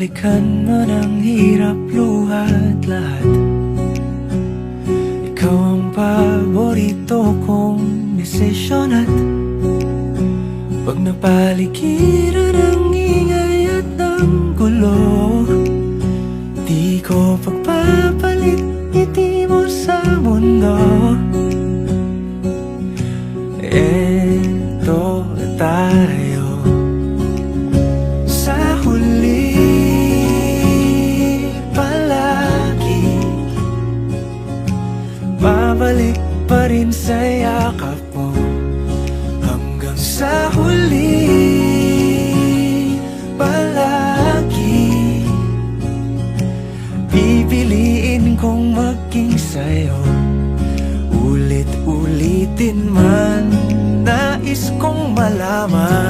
balikan man ang hirap luhat lahat. Ikaw ang paborito kong desisyon at Pag napaligiran ang ingay at ng gulo pa rin sa yakap mo Hanggang sa huli Palagi Pipiliin kong maging sa'yo. Ulit-ulitin man Nais kong malaman